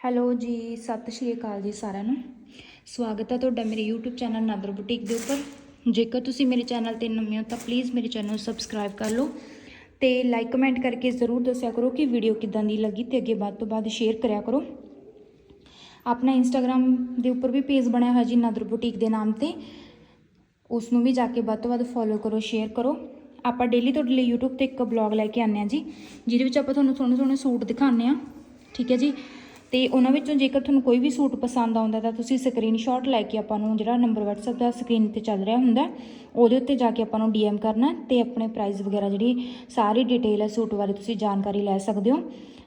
Hello ਜੀ, ਸਤਿ ਸ਼੍ਰੀ ਅਕਾਲ ਜੀ ਸਾਰਿਆਂ ਨੂੰ। ਸਵਾਗਤ ਹੈ ਤੁਹਾਡਾ ਮੇਰੇ YouTube ਚੈਨਲ ਨਾਦਰ ਬੁਟੀਕ ਦੇ ਉੱਪਰ। ਜੇਕਰ ਤੁਸੀਂ ਮੇਰੇ ਚੈਨਲ ਤੇ ਨਵੇਂ ਹੋ ਤਾਂ ਪਲੀਜ਼ ਮੇਰੇ ਚੈਨਲ ਨੂੰ ਸਬਸਕ੍ਰਾਈਬ ਕਰ ਲਓ ਤੇ ਲਾਈਕ ਕਮੈਂਟ ਕਰਕੇ ਜ਼ਰੂਰ ਦੱਸਿਆ ਕਰੋ ਕਿ ਵੀਡੀਓ ਕਿੱਦਾਂ ਦੀ ਲੱਗੀ ਤੇ ਅੱਗੇ ਵੱਧ ਤੋਂ ਵੱਧ ਸ਼ੇਅਰ ਕਰਿਆ ਕਰੋ। ਆਪਣਾ ਇੰਸਟਾਗ੍ਰam ਦੇ ਉੱਪਰ ਵੀ ਪੇਜ ਬਣਿਆ ਹੋਇਆ ਜੀ ਨਾਦਰ ਬੁਟੀਕ ਦੇ ਨਾਮ ਤੇ। ਉਸ ਨੂੰ ਵੀ ਜਾ ਕੇ ਵੱਧ ਤੋਂ ਵੱਧ ਫੋਲੋ ਕਰੋ ਸ਼ੇਅਰ ਕਰੋ। ਆਪਾਂ ਡੇਲੀ ਤੁਹਾਡੇ ਲਈ YouTube ਤੇ ਇੱਕ ਬਲੌਗ ਲੈ ਕੇ ਆਉਂਦੇ ਹਾਂ ਜੀ, ਜਿਹਦੇ ਵਿੱਚ ਆਪਾਂ ਤੁਹਾਨੂੰ ਸੋਹਣੇ ਸੋਹਣੇ ਸੂਟ ਦਿਖਾਉਂਦੇ ਹਾਂ। ਠੀਕ ਹੈ ਜੀ? ਤੇ ਉਹਨਾਂ ਵਿੱਚੋਂ ਜੇਕਰ ਤੁਹਾਨੂੰ ਕੋਈ ਵੀ ਸੂਟ ਪਸੰਦ ਆਉਂਦਾ ਤਾਂ ਤੁਸੀਂ ਸਕਰੀਨਸ਼ਾਟ ਲੈ ਕੇ ਆਪਾਂ ਨੂੰ ਜਿਹੜਾ ਨੰਬਰ WhatsApp ਦਾ ਸਕਰੀਨ ਤੇ ਚੱਲ ਰਿਹਾ ਹੁੰਦਾ, ਉਹਦੇ ਉੱਤੇ ਜਾ ਕੇ ਆਪਾਂ ਨੂੰ DM ਕਰਨਾ ਤੇ ਆਪਣੇ ਪ੍ਰਾਈਸ ਵਗੈਰਾ ਜਿਹੜੀ ਸਾਰੀ ਡਿਟੇਲ ਹੈ ਸੂਟ ਬਾਰੇ ਤੁਸੀਂ ਜਾਣਕਾਰੀ ਲੈ ਸਕਦੇ ਹੋ।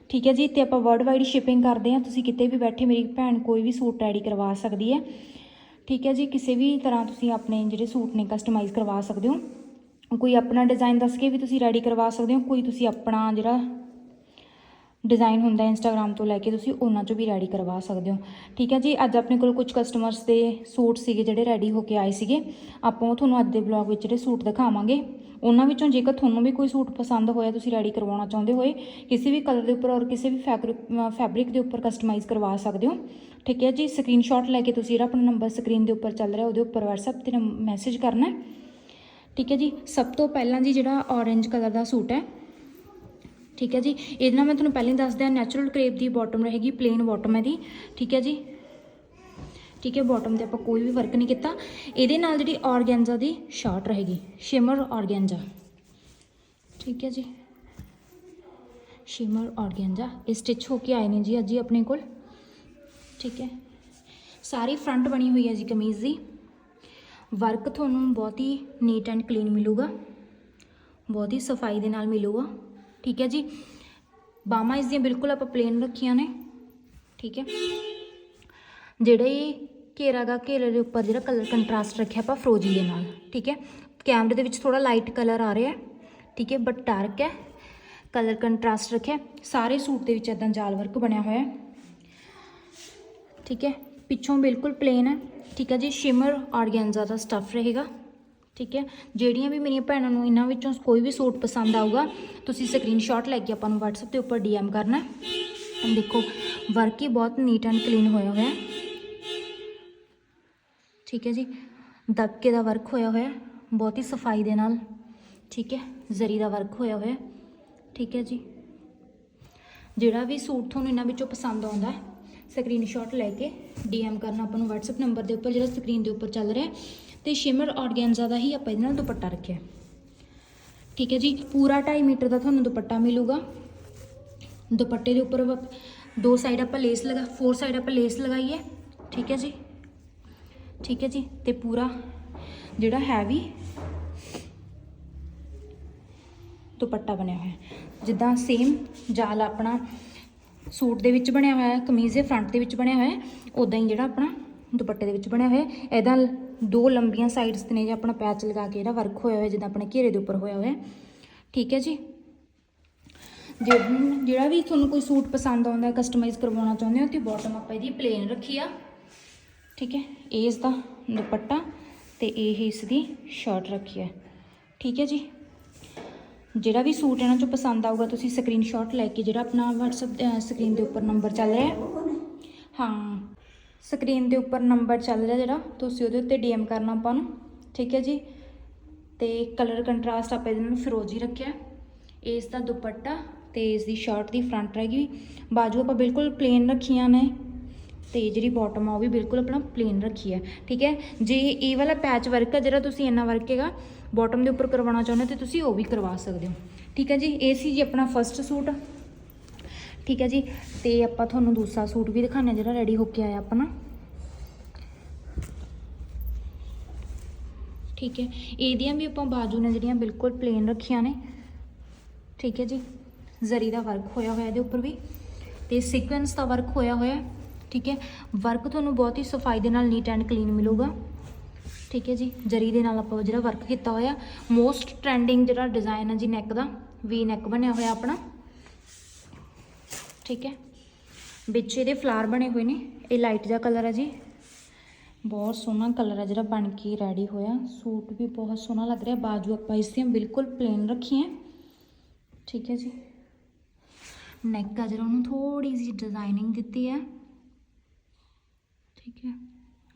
ਠੀਕ ਹੈ ਜੀ, ਤੇ ਆਪਾਂ ਵਰਲਡ ਵਾਈਡ ਸ਼ਿਪਿੰਗ ਕਰਦੇ ਹਾਂ, ਤੁਸੀਂ ਕਿਤੇ ਵੀ ਬੈਠੇ ਮੇਰੀ ਭੈਣ ਕੋਈ ਵੀ ਸੂਟ ਰੈਡੀ ਕਰਵਾ ਸਕਦੀ ਹੈ। ਠੀਕ ਹੈ ਜੀ, ਕਿਸੇ ਵੀ ਤਰ੍ਹਾਂ ਤੁਸੀਂ ਆਪਣੇ ਜਿਹੜੇ ਸੂਟ ਨੇ ਕਸਟਮਾਈਜ਼ ਕਰਵਾ ਸਕਦੇ ਹੋ। ਕੋਈ ਆਪਣਾ ਡਿਜ਼ਾਈਨ ਦੱਸ ਕੇ ਵੀ ਤੁਸੀਂ ਰੈਡੀ ਕਰਵਾ ਸਕਦੇ ਹੋ, ਕੋਈ ਤੁਸੀਂ ਆਪਣਾ ਜਿਹੜਾ ਡਿਜ਼ਾਈਨ ਹੁੰਦਾ ਇੰਸਟਾਗ੍ਰam ਤੋਂ ਲੈ ਕੇ, ਤੁਸੀਂ ਉਹਨਾਂ ਚੋਂ ਵੀ ਰੈਡੀ ਕਰਵਾ ਸਕਦੇ ਹੋ। ਠੀਕ ਹੈ ਜੀ, ਅੱਜ ਆਪਣੇ ਕੋਲ ਕੁਝ ਕਸਟਮਰਸ ਦੇ ਸੂਟ ਸੀਗੇ ਜਿਹੜੇ ਰੈਡੀ ਹੋ ਕੇ ਆਏ ਸੀਗੇ। ਆਪਾਂ ਉਹ ਤੁਹਾਨੂੰ ਅੱਜ ਦੇ ਬਲੌਗ ਵਿੱਚ ਜਿਹੜੇ ਸੂਟ ਦਿਖਾਵਾਂਗੇ, ਉਹਨਾਂ ਵਿੱਚੋਂ ਜੇਕਰ ਤੁਹਾਨੂੰ ਵੀ ਕੋਈ ਸੂਟ ਪਸੰਦ ਹੋਇਆ, ਤੁਸੀਂ ਰੈਡੀ ਕਰਵਾਉਣਾ ਚਾਹੁੰਦੇ ਹੋਏ, ਕਿਸੇ ਵੀ ਕਲਰ ਦੇ ਉੱਪਰ ਔਰ ਕਿਸੇ ਵੀ ਫੈਬਰਿਕ ਦੇ ਉੱਪਰ ਕਸਟਮਾਈਜ਼ ਕਰਵਾ ਸਕਦੇ ਹੋ। ਠੀਕ ਹੈ ਜੀ ਸਕਰੀਨਸ਼ਾਟ ਲੈ ਕੇ ਤੁਸੀਂ ਜਿਹੜਾ ਆਪਣਾ ਨੰਬਰ ਸਕਰੀਨ ਦੇ ਉੱਪਰ ਚੱਲ ਰਿਹਾ, ਉਹਦੇ ਉੱਪਰ WhatsApp ਤੇ ਮੈਸੇਜ ਕਰਨਾ ਹੈ। ਠੀਕ ਹੈ ਜੀ, ਸਭ ਤੋਂ ਪਹਿਲਾਂ ਜੀ ਜਿਹੜਾ ਔਰੇਂਜ ਕਲਰ ਦਾ ਸੂਟ ਹੈ ਠੀਕ ਹੈ ਜੀ। ਇਹਦੇ ਨਾਲ ਮੈਂ ਤੁਹਾਨੂੰ ਪਹਿਲਾਂ ਹੀ ਦੱਸ ਦਿਆਂ ਨੈਚੁਰਲ ਕਰੇਪ ਦੀ ਬਾਟਮ ਰਹੇਗੀ ਪਲੇਨ ਬਾਟਮ ਹੈ ਦੀ ਠੀਕ ਹੈ ਜੀ। ਠੀਕ ਹੈ ਬਾਟਮ ਤੇ ਆਪਾਂ ਕੋਈ ਵੀ ਵਰਕ ਨਹੀਂ ਕੀਤਾ। ਇਹਦੇ ਨਾਲ ਜਿਹੜੀ ਔਰਗੈਂਜ਼ਾ ਦੀ ਸ਼ਾਰਟ ਰਹੇਗੀ ਸ਼ਿਮਰ ਔਰਗੈਂਜ਼ਾ ਠੀਕ ਹੈ ਜੀ। ਸ਼ਿਮਰ ਔਰਗੈਂਜ਼ਾ ਇਹ ਸਟਿਚ ਹੋ ਕੇ ਆਏ ਨੇ ਜੀ ਅੱਜ ਹੀ ਆਪਣੇ ਕੋਲ। ਠੀਕ ਹੈ। ਸਾਰੀ ਫਰੰਟ ਬਣੀ ਹੋਈ ਹੈ ਜੀ ਕਮੀਜ਼ ਦੀ। ਵਰਕ ਤੁਹਾਨੂੰ ਬਹੁਤ ਹੀ ਨੀਟ ਐਂਡ ਕਲੀਨ ਮਿਲੂਗਾ। ਬਹੁਤ ਹੀ ਸਫ਼ਾਈ ਦੇ ਨਾਲ ਮਿਲੂਗਾ। ਠੀਕ ਹੈ ਜੀ। ਬਾਹਾਂ ਇਸ ਦੀਆਂ ਬਿਲਕੁਲ ਆਪਾਂ ਪਲੇਨ ਰੱਖੀਆਂ ਨੇ। ਠੀਕ ਹੈ। ਜਿਹੜਾ ਘੇਰਾ ਗਾ ਘੇਰੇ ਦੇ ਉੱਪਰ ਜਿਹੜਾ ਕਲਰ ਕੰਟਰਾਸਟ ਰੱਖਿਆ ਆਪਾਂ ਫਰੋਜੀ ਦੇ ਨਾਲ। ਠੀਕ ਹੈ। ਕੈਮਰੇ ਦੇ ਵਿੱਚ ਥੋੜਾ ਲਾਈਟ ਕਲਰ ਆ ਰਿਹਾ ਠੀਕ ਹੈ। ਬਟ ਡਾਰਕ ਹੈ। ਕਲਰ ਕੰਟਰਾਸਟ ਰੱਖਿਆ ਸਾਰੇ ਸੂਟ ਦੇ ਵਿੱਚ ਇਦਾਂ ਜਾਲ ਵਰਕ ਬਣਿਆ ਹੋਇਆ ਹੈ। ਠੀਕ ਹੈ। ਪਿੱਛੋਂ ਬਿਲਕੁਲ ਪਲੇਨ ਹੈ। ਠੀਕ ਹੈ ਜੀ। ਸ਼ਿਮਰ ਆਰਗੈਂਜ਼ਾ ਦਾ ਸਟਫ ਰਹੇਗਾ। ਠੀਕ ਹੈ? ਜਿਹੜੀਆਂ ਵੀ ਮੇਰੀਆਂ ਭੈਣਾਂ ਨੂੰ ਇਹਨਾਂ ਵਿੱਚੋਂ ਕੋਈ ਵੀ ਸੂਟ ਪਸੰਦ ਆਊਗਾ, ਤੁਸੀਂ ਸਕਰੀਨਸ਼ਾਟ ਲੈ ਕੇ ਆਪਾਂ ਨੂੰ WhatsApp ਦੇ ਉੱਪਰ DM ਕਰਨਾ ਦੇਖੋ ਵਰਕ ਹੀ ਬਹੁਤ ਨੀਟ ਐਂਡ ਕਲੀਨ ਹੋਇਆ ਹੋਇਆ ਠੀਕ ਹੈ ਜੀ? ਦਬਕੇ ਦਾ ਵਰਕ ਹੋਇਆ ਹੋਇਆ ਬਹੁਤ ਹੀ ਸਫ਼ਾਈ ਦੇ ਨਾਲ। ਠੀਕ ਹੈ? ਜ਼ਰੀ ਦਾ ਵਰਕ ਹੋਇਆ ਹੋਇਆ ਠੀਕ ਹੈ ਜੀ? ਜਿਹੜਾ ਵੀ ਸੂਟ ਤੁਹਾਨੂੰ ਇਹਨਾਂ ਵਿੱਚੋਂ ਪਸੰਦ ਆਉਂਦਾ ਹੈ ਸਕਰੀਨਸ਼ਾਟ ਲੈ ਕੇ DM ਕਰਨਾ ਆਪਾਂ ਨੂੰ WhatsApp ਨੰਬਰ ਦੇ ਉੱਪਰ, ਜਿਹੜਾ ਸਕਰੀਨ ਦੇ ਉੱਪਰ ਚੱਲ ਰਿਹਾ ਤੇ ਸ਼ਿਮਰ ਆਰਗੈਂਜ਼ਾ ਦਾ ਹੀ ਆਪਾਂ ਇਹਦੇ ਨਾਲ ਦੁਪੱਟਾ ਰੱਖਿਆ। ਠੀਕ ਹੈ ਜੀ, ਪੂਰਾ 2.5 ਮੀਟਰ ਦਾ ਤੁਹਾਨੂੰ ਦੁਪੱਟਾ ਮਿਲੂਗਾ। ਦੁਪੱਟੇ ਦੇ ਉੱਪਰ ਵ- ਦੋ ਸਾਈਡ ਆਪਾਂ ਲੇਸ ਲਗਾ ਫੋਰ ਸਾਈਡ ਆਪਾਂ ਲੇਸ ਲਗਾਈ ਹੈ। ਠੀਕ ਹੈ ਜੀ, ਠੀਕ ਹੈ ਜੀ, ਤੇ ਪੂਰਾ ਜਿਹੜਾ ਹੈਵੀ ਦੁਪੱਟਾ ਬਣਿਆ ਹੋਇਆ ਜਿੱਦਾਂ ਸੇਮ ਜਾਲ ਆਪਣਾ ਸੂਟ ਦੇ ਵਿੱਚ ਬਣਿਆ ਹੋਇਆ ਹੈ, ਕਮੀਜ਼ ਦੇ ਫਰੰਟ ਦੇ ਵਿੱਚ ਬਣਿਆ ਹੋਇਆ ਹੈ ਉਦਾਂ ਹੀ ਜਿਹੜਾ ਆਪਣਾ ਦੁਪੱਟੇ ਦੇ ਵਿੱਚ ਬਣਿਆ ਹੋਇਆ ਹੈ। ਇਹਦਾ ਦੋ ਲੰਬੀਆਂ ਸਾਈਡਸ ਤੇ ਨੇ ਜੇ ਆਪਣਾ ਪੈਚ ਲਗਾ ਕੇ ਜਿਹੜਾ ਵਰਕ ਹੋਇਆ ਹੋਇਆ, ਜਿੱਦਾਂ ਆਪਣੇ ਘੇਰੇ ਦੇ ਉੱਪਰ ਹੋਇਆ ਹੋਇਆ। ਠੀਕ ਹੈ ਜੀ? ਜਿਹੜਾ ਵੀ ਤੁਹਾਨੂੰ ਕੋਈ ਸੂਟ ਪਸੰਦ ਆਉਂਦਾ ਕਸਟਮਾਈਜ਼ ਕਰਵਾਉਣਾ ਚਾਹੁੰਦੇ ਹੋ, ਤੇ ਬਾਟਮ ਆਪਾਂ ਇਹਦੀ ਪਲੇਨ ਰੱਖੀ ਆ। ਠੀਕ ਹੈ? ਇਹ ਇਸ ਦਾ ਦੁਪੱਟਾ ਤੇ ਇਹ ਇਸ ਦੀ ਸ਼ਰਟ ਰੱਖੀ ਹੈ। ਠੀਕ ਹੈ ਜੀ? ਜਿਹੜਾ ਵੀ ਸੂਟ ਇਹਨਾਂ ਚੋਂ ਪਸੰਦ ਆਊਗਾ, ਤੁਸੀਂ ਸਕਰੀਨਸ਼ਾਟ ਲੈ ਕੇ ਜਿਹੜਾ ਆਪਣਾ WhatsApp ਸਕਰੀਨ ਦੇ ਉੱਪਰ ਨੰਬਰ ਚੱਲ ਰਿਹਾ ਹਾਂ ਸਕਰੀਨ ਦੇ ਉੱਪਰ ਨੰਬਰ ਚੱਲ ਰਿਹਾ ਜਿਹੜਾ, ਤੁਸੀਂ ਉਹਦੇ ਉੱਤੇ ਡੀਐਮ ਕਰਨਾ ਆਪਾਂ ਨੂੰ, ਠੀਕ ਹੈ ਜੀ? ਤੇ ਕਲਰ ਕੰਟਰਾਸਟ ਆਪਾਂ ਇਹਦੇ ਨਾਲ ਫਿਰੋਜ਼ੀ ਰੱਖਿਆ। ਇਸ ਦਾ ਦੁਪੱਟਾ ਤੇ ਇਸ ਦੀ ਸ਼ਰਟ ਦੀ ਫਰੰਟ ਰਹਿ ਰਹੇਗੀ ਬਾਜੂ ਆਪਾਂ ਬਿਲਕੁਲ ਪਲੇਨ ਰੱਖੀਆਂ ਨੇ। ਤੇ ਜਿਹੜੀ ਬਾਟਮ ਆ, ਉਹ ਵੀ ਬਿਲਕੁਲ ਆਪਣਾ ਪਲੇਨ ਰੱਖੀ ਹੈ, ਠੀਕ ਹੈ? ਜੇ ਇਹ ਵਾਲਾ ਪੈਚ ਵਰਕ ਹੈ ਜਿਹੜਾ ਤੁਸੀਂ ਇੰਨਾ ਵਰਕ ਹੈਗਾ ਬਾਟਮ ਦੇ ਉੱਪਰ ਕਰਵਾਉਣਾ ਚਾਹੁੰਦੇ ਹੋ ਤੇ ਤੁਸੀਂ ਉਹ ਵੀ ਕਰਵਾ ਸਕਦੇ ਹੋ। ਠੀਕ ਹੈ ਜੀ? ਇਹ ਸੀ ਜੀ ਆਪਣਾ ਫਰਸਟ ਸੂਟ ਠੀਕ ਹੈ ਜੀ, ਤੇ ਆਪਾਂ ਤੁਹਾਨੂੰ ਦੂਸਰਾ ਸੂਟ ਵੀ ਦਿਖਾਉਂਦੇ ਹਾਂ ਜਿਹੜਾ ਰੈਡੀ ਹੋ ਕੇ ਆਇਆ ਆਪਣਾ। ਠੀਕ ਹੈ, ਇਹਦੀਆਂ ਵੀ ਆਪਾਂ ਬਾਜੂ ਨੇ ਜਿਹੜੀਆਂ ਬਿਲਕੁਲ ਪਲੇਨ ਰੱਖੀਆਂ ਨੇ। ਠੀਕ ਹੈ ਜੀ, ਜ਼ਰੀ ਦਾ ਵਰਕ ਹੋਇਆ ਹੋਇਆ ਇਹਦੇ ਉੱਪਰ ਵੀ, ਤੇ ਸੀਕੁਐਂਸ ਦਾ ਵਰਕ ਹੋਇਆ ਹੋਇਆ, ਠੀਕ ਹੈ। ਵਰਕ ਤੁਹਾਨੂੰ ਬਹੁਤ ਹੀ ਸਫ਼ਾਈ ਦੇ ਨਾਲ ਨੀਟ ਐਂਡ ਕਲੀਨ ਮਿਲੂਗਾ। ਠੀਕ ਹੈ ਜੀ, ਜਰੀ ਦੇ ਨਾਲ ਆਪਾਂ ਜਿਹੜਾ ਵਰਕ ਕੀਤਾ ਹੋਇਆ ਮੋਸਟ ਟ੍ਰੈਂਡਿੰਗ ਜਿਹੜਾ ਡਿਜ਼ਾਈਨ ਹੈ ਜੀ ਨੈਕ ਦਾ ਵੀ ਨੈਕ ਬਣਿਆ ਹੋਇਆ ਆਪਣਾ। ਠੀਕ ਹੈ। ਵਿੱਚ ਇਹਦੇ ਫਲਾਰ ਬਣੇ ਹੋਏ ਨੇ। ਇਹ ਲਾਈਟ ਜਿਹਾ ਕਲਰ ਹੈ ਜੀ। ਬਹੁਤ ਸੋਹਣਾ ਕਲਰ ਹੈ ਜਿਹੜਾ ਬਣ ਕੇ ਰੈਡੀ ਹੋਇਆ। ਸੂਟ ਵੀ ਬਹੁਤ ਸੋਹਣਾ ਲੱਗ ਰਿਹਾ। ਬਾਜੂ ਆਪਾਂ ਇਸ ਦੀਆਂ ਬਿਲਕੁਲ ਪਲੇਨ ਰੱਖੀਆਂ। ਠੀਕ ਹੈ ਜੀ। ਨੈਕ ਆ ਜਿਹੜਾ ਉਹਨੂੰ ਥੋੜੀ ਜਿਹੀ ਡਿਜ਼ਾਈਨਿੰਗ ਦਿੱਤੀ ਹੈ ਠੀਕ ਹੈ।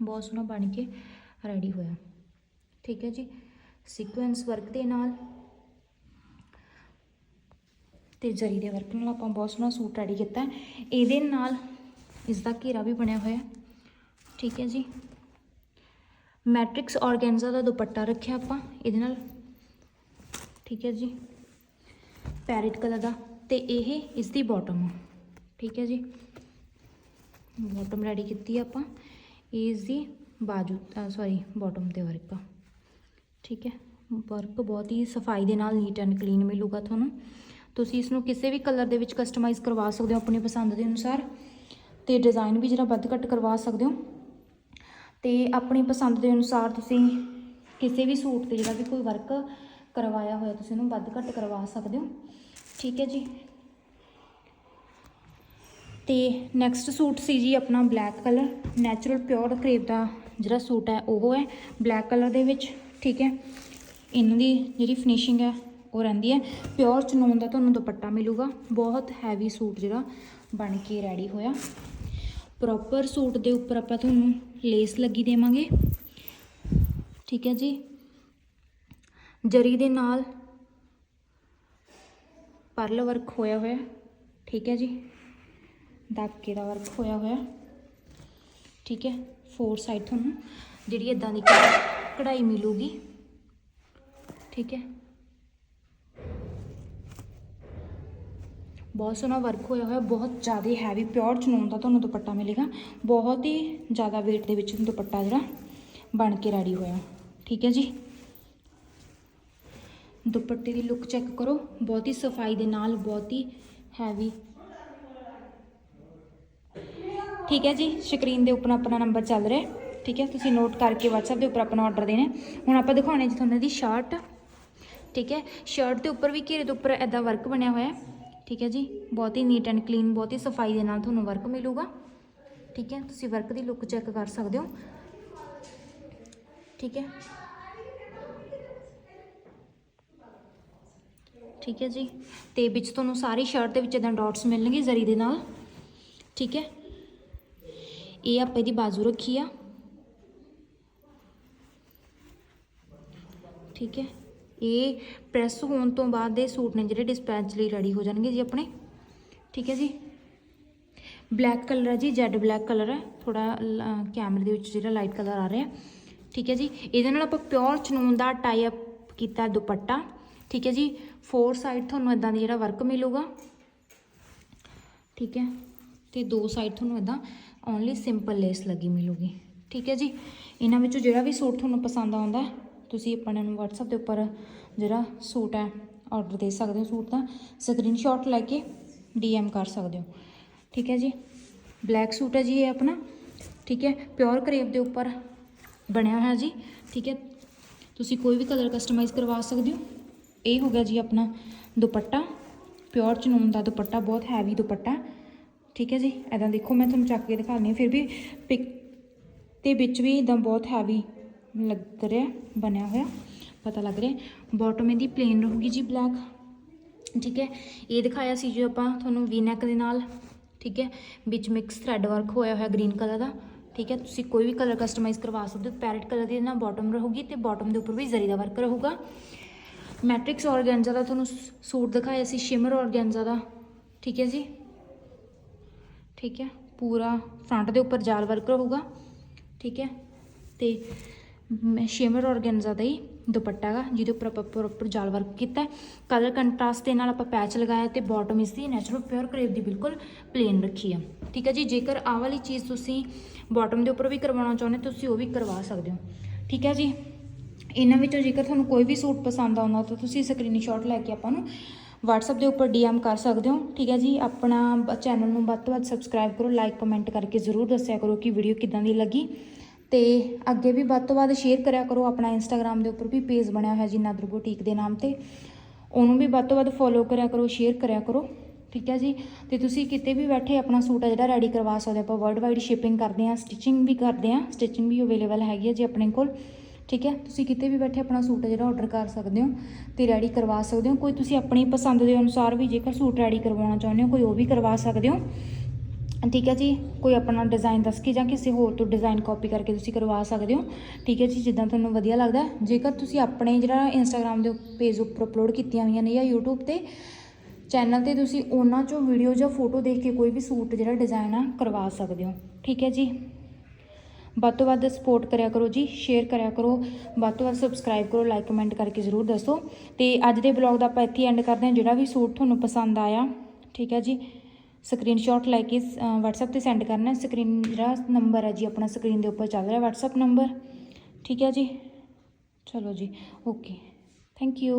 ਬਹੁਤ ਸੋਹਣਾ ਬਣ ਕੇ ਰੈਡੀ ਹੋਇਆ। ਠੀਕ ਹੈ ਜੀ। ਸੀਕੁਐਂਸ ਵਰਕ ਦੇ ਨਾਲ ਤੇ ਜਰੀ ਦੇ ਵਰਕ ਨਾਲ ਆਪਾਂ ਬਹੁਤ ਸੋਹਣਾ ਸੂਟ ਰੈਡੀ ਕੀਤਾ ਇਹਦੇ ਨਾਲ ਇਸ ਦਾ ਘੇਰਾ ਵੀ ਬਣਿਆ ਹੋਇਆ ਠੀਕ ਹੈ ਜੀ। ਮੈਟ੍ਰਿਕਸ ਆਰਗੈਂਜ਼ਾ ਦਾ ਦੁਪੱਟਾ ਰੱਖਿਆ ਆਪਾਂ ਇਹਦੇ ਨਾਲ। ਠੀਕ ਹੈ ਜੀ। ਪੈਰਟ ਕਲਰ ਦਾ ਤੇ ਇਹ ਇਸ ਦੀ ਬਾਟਮ ਠੀਕ ਹੈ ਜੀ। ਬਾਟਮ ਰੈਡੀ ਕੀਤੀ ਆਪਾਂ। ਇਸ ਦੀ ਬਾਜੂ ਸੌਰੀ ਬਾਟਮ ਤੇ ਵਰਕ ਠੀਕ ਹੈ। ਵਰਕ ਬਹੁਤ ਹੀ ਸਫ਼ਾਈ ਦੇ ਨਾਲ ਨੀਟ ਐਂਡ ਕਲੀਨ ਮਿਲੂਗਾ ਤੁਹਾਨੂੰ। ਤੁਸੀਂ ਇਸ ਨੂੰ ਕਿਸੇ ਵੀ ਕਲਰ ਦੇ ਵਿੱਚ ਕਸਟਮਾਈਜ਼ ਕਰਵਾ ਸਕਦੇ ਹੋ ਆਪਣੀ ਪਸੰਦ ਦੇ ਅਨੁਸਾਰ ਤੇ ਡਿਜ਼ਾਈਨ ਵੀ ਜਿਹੜਾ ਵੱਧ ਘੱਟ ਕਰਵਾ ਸਕਦੇ ਹੋ। ਤੇ ਆਪਣੀ ਪਸੰਦ ਦੇ ਅਨੁਸਾਰ ਤੁਸੀਂ ਕਿਸੇ ਵੀ ਸੂਟ ਤੇ ਜਿਹੜਾ ਵੀ ਕੋਈ ਵਰਕ ਕਰਵਾਇਆ ਹੋਇਆ ਤੁਸੀਂ ਉਹਨੂੰ ਵੱਧ ਘੱਟ ਕਰਵਾ ਸਕਦੇ ਹੋ। ਠੀਕ ਹੈ ਜੀ। ਤੇ ਨੈਕਸਟ ਸੂਟ ਸੀ ਜੀ ਆਪਣਾ black colour natural pure crepe ਦਾ ਜਿਹੜਾ ਸੂਟ ਹੈ ਉਹ ਹੈ ਬਲੈਕ ਕਲਰ ਦੇ ਵਿੱਚ। ਠੀਕ ਹੈ। ਇਹਨਾਂ ਦੀ ਜਿਹੜੀ ਫਿਨਿਸ਼ਿੰਗ ਹੈ ਉਹ ਰਹਿੰਦੀ ਹੈ। ਪਿਓਰ ਚਨੂਨ ਦਾ ਤੁਹਾਨੂੰ ਦੁਪੱਟਾ ਮਿਲੂਗਾ। ਬਹੁਤ ਹੈਵੀ ਸੂਟ ਜਿਹੜਾ ਬਣ ਕੇ ਰੈਡੀ ਹੋਇਆ। ਪ੍ਰੋਪਰ ਸੂਟ ਦੇ ਉੱਪਰ ਆਪਾਂ ਤੁਹਾਨੂੰ ਲੇਸ ਲੱਗੀ ਦੇਵਾਂਗੇ। ਠੀਕ ਹੈ ਜੀ। ਜਰੀ ਦੇ ਨਾਲ ਪਰਲ ਵਰਕ ਹੋਇਆ ਹੋਇਆ। ਠੀਕ ਹੈ ਜੀ। ਦਾਕੇ ਦਾ ਵਰਕ ਹੋਇਆ ਹੋਇਆ। ਠੀਕ ਹੈ। ਫੋਰ ਸਾਈਡ ਤੁਹਾਨੂੰ ਜਿਹੜੀ ਇਦਾਂ ਦੀ ਕਢਾਈ- ਕਢਾਈ ਮਿਲੂਗੀ। ਠੀਕ ਹੈ। ਬਹੁਤ ਸੋਹਣਾ ਵਰਕ ਹੋਇਆ ਹੋਇਆ, ਬਹੁਤ ਜ਼ਿਆਦਾ ਹੈਵੀ ਪਿਓਰ ਚਨੂਨ ਦਾ ਤੁਹਾਨੂੰ ਦੁਪੱਟਾ ਮਿਲੇਗਾ। ਬਹੁਤ ਹੀ ਜ਼ਿਆਦਾ weight ਦੇ ਵਿੱਚ ਦੁਪੱਟਾ ਜਿਹੜਾ ਬਣ ਕੇ ਰੈਡੀ ਹੋਇਆ। ਠੀਕ ਹੈ ਜੀ? ਦੁਪੱਟੇ ਦੀ ਲੁੱਕ ਚੈੱਕ ਕਰੋ। ਬਹੁਤ ਹੀ ਸਫ਼ਾਈ ਦੇ ਨਾਲ, ਬਹੁਤ ਹੀ ਹੈਵੀ ਠੀਕ ਹੈ ਜੀ? ਸਕਰੀਨ ਦੇ ਉੱਪਰ ਆਪਣਾ ਨੰਬਰ ਚੱਲ ਰਿਹਾ ਠੀਕ ਹੈ? ਤੁਸੀਂ ਨੋਟ ਕਰਕੇ WhatsApp ਦੇ ਉੱਪਰ ਆਪਣਾ ਆਰਡਰ ਦੇਣਾ ਹੁਣ ਆਪਾਂ ਦਿਖਾਉਣੇ ਜੀ ਤੁਹਾਨੂੰ ਦੀ ਸ਼ਰਟ ਠੀਕ ਹੈ? ਸ਼ਰਟ ਦੇ ਉੱਪਰ ਵੀ ਘੇਰੇ ਦੇ ਉੱਪਰ ਐਦਾਂ ਵਰਕ ਬਣਿਆ ਹੋਇਆ ਹੈ। ਠੀਕ ਹੈ ਜੀ? ਬਹੁਤ ਹੀ ਨੀਟ ਐਂਡ ਕਲੀਨ ਬਹੁਤ ਹੀ ਸਫ਼ਾਈ ਦੇ ਨਾਲ ਤੁਹਾਨੂੰ ਵਰਕ ਮਿਲੂਗਾ। ਠੀਕ ਹੈ? ਤੁਸੀਂ ਵਰਕ ਦੀ ਲੁੱਕ ਚੈੱਕ ਕਰ ਸਕਦੇ ਹੋ। ਠੀਕ ਹੈ? ਠੀਕ ਹੈ ਜੀ? ਤੇ ਵਿੱਚ ਤੁਹਾਨੂੰ ਸਾਰੀ ਸ਼ਰਟ ਦੇ ਵਿੱਚ ਇਦਾਂ ਡਾਟਸ ਮਿਲਣਗੇ ਜ਼ਰੀ ਦੇ ਨਾਲ। ਠੀਕ ਹੈ? ਇਹ ਆਪਾਂ ਇਹਦੀ ਬਾਜ਼ੂ ਰੱਖੀ ਆ। ਠੀਕ ਹੈ? ਇਹ ਪ੍ਰੈਸ ਹੋਣ ਤੋਂ ਬਾਅਦ ਇਹ ਸੂਟ ਨੇ ਜਿਹੜੇ ਡਿਸਪੈਚ ਲਈ ਰੈਡੀ ਹੋ ਜਾਣਗੇ ਜੀ ਆਪਣੇ। ਠੀਕ ਹੈ ਜੀ? ਬਲੈਕ ਕਲਰ ਹੈ ਜੀ ਜੈਡ ਬਲੈਕ ਕਲਰ ਹੈ ਥੋੜਾ ਕੈਮਰੇ ਦੇ ਵਿੱਚ ਜਿਹੜਾ ਲਾਈਟ ਕਲਰ ਆ ਰਿਹਾ। ਠੀਕ ਹੈ ਜੀ? ਇਹਦੇ ਨਾਲ ਆਪਾਂ ਪਿਓਰ ਚਨੂਨ ਦਾ ਟਾਈ ਅਪ ਕੀਤਾ ਦੁਪੱਟਾ। ਠੀਕ ਹੈ ਜੀ? ਫੋਰ ਸਾਈਡ ਤੁਹਾਨੂੰ ਇਦਾਂ ਦਾ ਜਿਹੜਾ ਵਰਕ ਮਿਲੂਗਾ। ਠੀਕ ਹੈ? ਤੇ ਦੋ ਸਾਈਡ ਤੁਹਾਨੂੰ ਇਦਾਂ ਓਨਲੀ ਸਿੰਪਲ ਲੇਸ ਲੱਗੀ ਮਿਲੂਗੀ। ਠੀਕ ਹੈ ਜੀ? ਇਹਨਾਂ ਵਿੱਚੋਂ ਜਿਹੜਾ ਵੀ ਸੂਟ ਤੁਹਾਨੂੰ ਪਸੰਦ ਆਉਂਦਾ ਤੁਸੀਂ ਆਪਣੇ ਨੂੰ WhatsApp ਦੇ ਉੱਪਰ ਜਿਹੜਾ ਸੂਟ ਹੈ ਆਰਡਰ ਦੇ ਸਕਦੇ ਹੋ ਸੂਟ ਦਾ ਸਕਰੀਨਸ਼ਾਟ ਲੈ ਕੇ DM ਕਰ ਸਕਦੇ ਹੋ। ਠੀਕ ਹੈ ਜੀ? ਬਲੈਕ ਸੂਟ ਹੈ ਜੀ ਇਹ ਆਪਣਾ। ਠੀਕ ਹੈ? ਪਿਓਰ ਕਰੇਪ ਦੇ ਉੱਪਰ ਬਣਿਆ ਹੋਇਆ ਜੀ। ਠੀਕ ਹੈ? ਤੁਸੀਂ ਕੋਈ ਵੀ ਕਲਰ ਕਸਟਮਾਈਜ਼ ਕਰਵਾ ਸਕਦੇ ਹੋ। ਇਹ ਹੋ ਗਿਆ ਜੀ ਆਪਣਾ ਦੁਪੱਟਾ। ਪਿਓਰ ਚਨੂਨ ਦਾ ਦੁਪੱਟਾ, ਬਹੁਤ ਹੈਵੀ ਦੁਪੱਟਾ। ਠੀਕ ਹੈ ਜੀ? ਐਦਾਂ ਦੇਖੋ, ਮੈਂ ਤੁਹਾਨੂੰ ਚੱਕ ਕੇ ਦਿਖਾਉਂਦੀ ਹਾਂ। ਫਿਰ ਵੀ ਪਿਕ ਤੇ ਵਿੱਚ ਵੀ ਇਦਾਂ ਬਹੁਤ ਹੈਵੀ ਲੱਗ ਰਿਹਾ ਬਣਿਆ ਹੋਇਆ, ਪਤਾ ਲੱਗ ਰਿਹਾ। ਬਾਟਮ ਇਹਦੀ ਪਲੇਨ ਰਹੂਗੀ ਜੀ ਬਲੈਕ ਠੀਕ ਹੈ? ਇਹ ਦਿਖਾਇਆ ਸੀ ਜੋ ਆਪਾਂ ਤੁਹਾਨੂੰ ਵੀ ਨੈਕ ਦੇ ਨਾਲ, ਠੀਕ ਹੈ? ਵਿੱਚ ਮਿਕਸ ਥ੍ਰੈਡ ਵਰਕ ਹੋਇਆ ਹੋਇਆ ਗ੍ਰੀਨ ਕਲਰ ਦਾ। ਠੀਕ ਹੈ? ਤੁਸੀਂ ਕੋਈ ਵੀ ਕਲਰ ਕਸਟਮਾਈਜ਼ ਕਰਵਾ ਸਕਦੇ ਹੋ। ਪੈਰਟ ਕਲਰ ਦੀ ਨਾਲ ਬਾਟਮ ਰਹੂਗੀ ਤੇ ਬਾਟਮ ਦੇ ਉੱਪਰ ਵੀ ਜ਼ਰੀ ਦਾ ਵਰਕ ਰਹੂਗਾ। ਮੈਟ੍ਰਿਕਸ ਔਰਗੈਂਜ਼ਾ ਦਾ ਤੁਹਾਨੂੰ ਸੂਟ ਦਿਖਾਇਆ ਸੀ ਸ਼ਿਮਰ ਔਰਗੈਂਜ਼ਾ ਦਾ। ਠੀਕ ਹੈ ਜੀ? ਠੀਕ ਹੈ? ਪੂਰਾ ਫਰੰਟ ਦੇ ਉੱਪਰ ਜਾਲ ਵਰਕ ਰਹੂਗਾ। ਠੀਕ ਹੈ? ਤੇ ਸ਼ਿਮਰ ਔਰਗੈਂਜ਼ਾ ਦਾ ਹੀ ਦੁਪੱਟਾ ਗਾ ਜਿਹਦੇ ਉੱਪਰ ਆਪਾਂ ਪ੍ਰੋਪਰ ਜਾਲ ਵਰਕ ਕੀਤਾ ਕਲਰ ਕੰਟਰਾਸਟ ਦੇ ਨਾਲ ਆਪਾਂ ਪੈਚ ਲਗਾਇਆ ਤੇ ਬਾਟਮ ਇਸ ਦੀ ਨੈਚੁਰਲ ਪਿਓਰ ਕਰੇਪ ਦੀ ਬਿਲਕੁਲ ਪਲੇਨ ਰੱਖੀ ਆ। ਠੀਕ ਹੈ ਜੀ, ਜੇਕਰ ਆਹ ਵਾਲੀ ਚੀਜ਼ ਤੁਸੀਂ ਬਾਟਮ ਦੇ ਉੱਪਰ ਵੀ ਕਰਵਾਉਣਾ ਚਾਹੁੰਦੇ ਤੁਸੀਂ ਉਹ ਵੀ ਕਰਵਾ ਸਕਦੇ ਹੋ। ਠੀਕ ਹੈ ਜੀ, ਇਹਨਾਂ ਵਿੱਚੋਂ ਜੇਕਰ ਤੁਹਾਨੂੰ ਕੋਈ ਵੀ ਸੂਟ ਪਸੰਦ ਆਉਂਦਾ ਤਾਂ ਤੁਸੀਂ ਸਕਰੀਨਸ਼ਾਟ ਲੈ ਕੇ ਆਪਾਂ ਨੂੰ WhatsApp ਦੇ ਉੱਪਰ DM ਕਰ ਸਕਦੇ ਹੋ। ਠੀਕ ਹੈ ਜੀ, ਆਪਣਾ ਚੈਨਲ ਨੂੰ ਵੱਧ ਤੋਂ ਵੱਧ ਸਬਸਕ੍ਰਾਈਬ ਕਰੋ ਲਾਈਕ ਕਮੈਂਟ ਕਰਕੇ ਜ਼ਰੂਰ ਦੱਸਿਆ ਕਰੋ ਕਿ ਵੀਡੀਓ ਕਿਦਾਂ ਦੀ ਲੱਗੀ। ਤੇ ਅੱਗੇ ਵੀ ਵੱਧ ਤੋਂ ਵੱਧ ਸ਼ੇਅਰ ਕਰਿਆ ਕਰੋ ਆਪਣਾ ਇੰਸਟਾਗ੍ਰam ਦੇ ਉੱਪਰ ਵੀ ਪੇਜ ਬਣਿਆ ਹੋਇਆ ਜੀ ਨਾਦਰ ਬੁਟੀਕ ਦੇ ਨਾਮ ਤੇ। ਉਹਨੂੰ ਵੀ ਵੱਧ ਤੋਂ ਵੱਧ ਫੋਲੋ ਕਰਿਆ ਕਰੋ ਸ਼ੇਅਰ ਕਰਿਆ ਕਰੋ, ਠੀਕ ਹੈ ਜੀ? ਤੇ ਤੁਸੀਂ ਕਿਤੇ ਵੀ ਬੈਠੇ ਆਪਣਾ ਸੂਟ ਆ ਜਿਹੜਾ ਰੈਡੀ ਕਰਵਾ ਸਕਦੇ ਹੋ। ਆਪਾਂ ਵਰਲਡ ਵਾਈਡ ਸ਼ਿਪਿੰਗ ਕਰਦੇ ਹਾਂ ਸਟਿਚਿੰਗ ਵੀ ਕਰਦੇ ਹਾਂ ਸਟਿਚਿੰਗ ਵੀ ਅਵੇਲੇਬਲ ਹੈਗੀ ਹੈ ਜੀ ਆਪਣੇ ਕੋਲ, ਠੀਕ ਹੈ? ਤੁਸੀਂ ਕਿਤੇ ਵੀ ਬੈਠੇ ਆਪਣਾ ਸੂਟ ਜਿਹੜਾ ਆਰਡਰ ਕਰ ਸਕਦੇ ਹੋ ਤੇ ਰੈਡੀ ਕਰਵਾ ਸਕਦੇ ਹੋ। ਕੋਈ ਤੁਸੀਂ ਆਪਣੀ ਪਸੰਦ ਦੇ ਅਨੁਸਾਰ ਵੀ ਜੇਕਰ ਸੂਟ ਰੈਡੀ ਕਰਵਾਉਣਾ ਚਾਹੁੰਦੇ ਹੋ, ਕੋਈ ਉਹ ਵੀ ਕਰਵਾ ਸਕਦੇ ਹੋ। ਠੀਕ ਹੈ ਜੀ, ਕੋਈ ਆਪਣਾ ਡਿਜ਼ਾਈਨ ਦੱਸ ਕੇ ਜਾਂ ਕਿਸੇ ਹੋਰ ਤੋਂ ਡਿਜ਼ਾਈਨ ਕਾਪੀ ਕਰਕੇ ਤੁਸੀਂ ਕਰਵਾ ਸਕਦੇ ਹੋ। ਠੀਕ ਹੈ ਜੀ, ਜਿੱਦਾਂ ਤੁਹਾਨੂੰ ਵਧੀਆ ਲੱਗਦਾ ਜੇਕਰ ਤੁਸੀਂ ਆਪਣੇ ਜਿਹੜਾ ਇੰਸਟਾਗ੍ਰam ਦੇ ਪੇਜ ਉੱਪਰ ਅਪਲੋਡ ਕੀਤੀਆਂ ਹੋਈਆਂ ਨੇ ਜਾਂ YouTube ਤੇ ਚੈਨਲ ਤੇ ਤੁਸੀਂ ਉਹਨਾਂ ਚੋਂ ਵੀਡੀਓ ਜਾਂ ਫੋਟੋ ਦੇਖ ਕੇ ਕੋਈ ਵੀ ਸੂਟ ਜਿਹੜਾ ਡਿਜ਼ਾਈਨ ਆ, ਕਰਵਾ ਸਕਦੇ ਹੋ। ਠੀਕ ਹੈ ਜੀ। ਵੱਧ ਤੋਂ ਵੱਧ ਸਪੋਰਟ ਕਰਿਆ ਕਰੋ ਜੀ ਸ਼ੇਅਰ ਕਰਿਆ ਕਰੋ। ਵੱਧ ਤੋਂ ਵੱਧ ਸਬਸਕ੍ਰਾਈਬ ਕਰੋ ਲਾਈਕ ਕਮੈਂਟ ਕਰਕੇ ਜ਼ਰੂਰ ਦੱਸੋ। ਤੇ ਅੱਜ ਦੇ ਬਲੌਗ ਦਾ ਆਪਾਂ ਇੱਥੇ ਐਂਡ ਕਰਦੇ ਹਾਂ। ਜਿਹੜਾ ਵੀ ਸੂਟ ਤੁਹਾਨੂੰ ਪਸੰਦ ਆਇਆ, ਠੀਕ ਹੈ ਜੀ। ਸਕਰੀਨਸ਼ਾਟ ਲੈ ਕੇ ਅ, WhatsApp ਤੇ ਸੈਂਡ ਕਰਨਾ। ਸਕਰੀਨ ਜਿਹੜਾ ਨੰਬਰ ਹੈ ਜੀ ਆਪਣਾ ਸਕਰੀਨ ਦੇ ਉੱਪਰ ਚੱਲ ਰਿਹਾ WhatsApp ਨੰਬਰ ਠੀਕ ਹੈ ਜੀ? ਚਲੋ ਜੀ ਓਕੇ ਥੈਂਕ ਯੂ